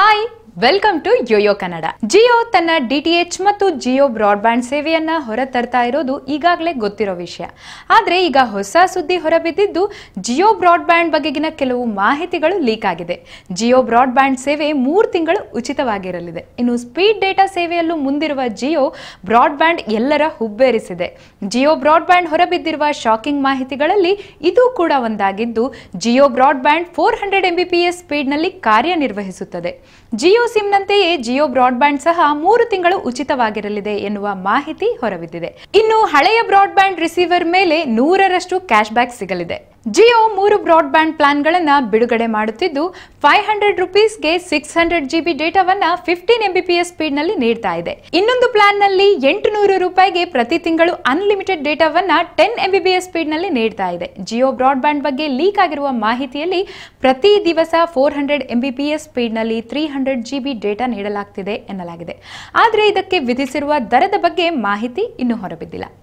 Hi! Welcome to YoYo Kannada Jio ತನ್ನ DTH ಮತ್ತು Jio broadband ಸೇವೆಯನ್ನ ಹೊರತರ್ತಾ ಇರೋದು ಈಗಾಗಲೇ ಗೊತ್ತಿರೋ ವಿಷಯ. ಆದ್ರೆ ಈಗ ಹೊಸ ಸುದ್ದಿ ಹೊರಬಿದ್ದಿದ್ದು ಜಿಯೋ ಬ್ರಾಡ್ಬ್ಯಾಂಡ್ ಬಗೆಗಿನ ಕೆಲವು ಮಾಹಿತಿಗಳು ಲೀಕ್ ಆಗಿದೆ. ಜಿಯೋ ಬ್ರಾಡ್ಬ್ಯಾಂಡ್ ಸೇವೆ ಮೂರು ತಿಂಗಳು ಉಚಿತವಾಗಿರಲಿದೆ. ಇನ್ನು ಸ್ಪೀಡ್ ಡೇಟಾ ಸೇವೆಯಲ್ಲೂ ಮುಂದಿರುವ ಜಿಯೋ ಬ್ರಾಡ್ಬ್ಯಾಂಡ್ ಎಲ್ಲರ ಹುಬ್ಬೇರಿಸಿದೆ. ಜಿಯೋ ಬ್ರಾಡ್ಬ್ಯಾಂಡ್ ಹೊರಬಿದ್ದಿರುವ ಶಾಕಿಂಗ್ ಮಾಹಿತಿಗಳಲ್ಲಿ ಇದು ಕೂಡ ಒಂದಾಗಿದ್ದು Jio broadband four hundred Mbps ಸ್ಪೀಡ್ನಲ್ಲಿ ಕಾರ್ಯನಿರ್ವಹಿಸುತ್ತದೆ. ಜಿಯೋ ಸಿಮ್ನಂತೆಯೇ ಜಿಯೋ ಬ್ರಾಡ್ಬ್ಯಾಂಡ್ ಸಹ ಮೂರು ತಿಂಗಳು ಉಚಿತವಾಗಿರಲಿದೆ ಎನ್ನುವ ಮಾಹಿತಿ ಹೊರಬಿದ್ದಿದೆ. ಇನ್ನು ಹಳೆಯ ಬ್ರಾಡ್ಬ್ಯಾಂಡ್ ರಿಸೀವರ್ ಮೇಲೆ ನೂರರಷ್ಟು ಕ್ಯಾಶ್ ಬ್ಯಾಕ್ ಸಿಗಲಿದೆ. ಜಿಯೋ ಮೂರು ಬ್ರಾಡ್ಬ್ಯಾಂಡ್ ಪ್ಲಾನ್ಗಳನ್ನು ಬಿಡುಗಡೆ ಮಾಡುತ್ತಿದ್ದು ಫೈವ್ ಹಂಡ್ರೆಡ್ ರುಪೀಸ್ಗೆ ಸಿಕ್ಸ್ ಹಂಡ್ರೆಡ್ ಜಿಬಿ ಡೇಟಾವನ್ನ ಫಿಫ್ಟೀನ್ ಎಂಬಿಪಿಎಸ್ ಸ್ಪೀಡ್ನಲ್ಲಿ ನೀಡ್ತಾ ಇದೆ. ಇನ್ನೊಂದು ಪ್ಲಾನ್ನಲ್ಲಿ ಎಂಟು ನೂರು ರೂಪಾಯಿಗೆ ಪ್ರತಿ ತಿಂಗಳು ಅನ್ಲಿಮಿಟೆಡ್ ಡೇಟಾವನ್ನು ಟೆನ್ ಎಂಬಿಪಿಎಸ್ ಸ್ಪೀಡ್ನಲ್ಲಿ ನೀಡ್ತಾ ಇದೆ. ಜಿಯೋ ಬ್ರಾಡ್ಬ್ಯಾಂಡ್ ಬಗ್ಗೆ ಲೀಕ್ ಆಗಿರುವ ಮಾಹಿತಿಯಲ್ಲಿ ಪ್ರತಿ ದಿವಸ ಫೋರ್ ಹಂಡ್ರೆಡ್ ಎಂಬಿಪಿಎಸ್ ಸ್ಪೀಡ್ನಲ್ಲಿ ತ್ರೀ ಹಂಡ್ರೆಡ್ ಜಿಬಿ ಡೇಟಾ ನೀಡಲಾಗ್ತಿದೆ ಎನ್ನಲಾಗಿದೆ. ಆದರೆ ಇದಕ್ಕೆ ವಿಧಿಸಿರುವ ದರದ ಬಗ್ಗೆ ಮಾಹಿತಿ ಇನ್ನೂ ಹೊರಬಿದ್ದಿಲ್ಲ.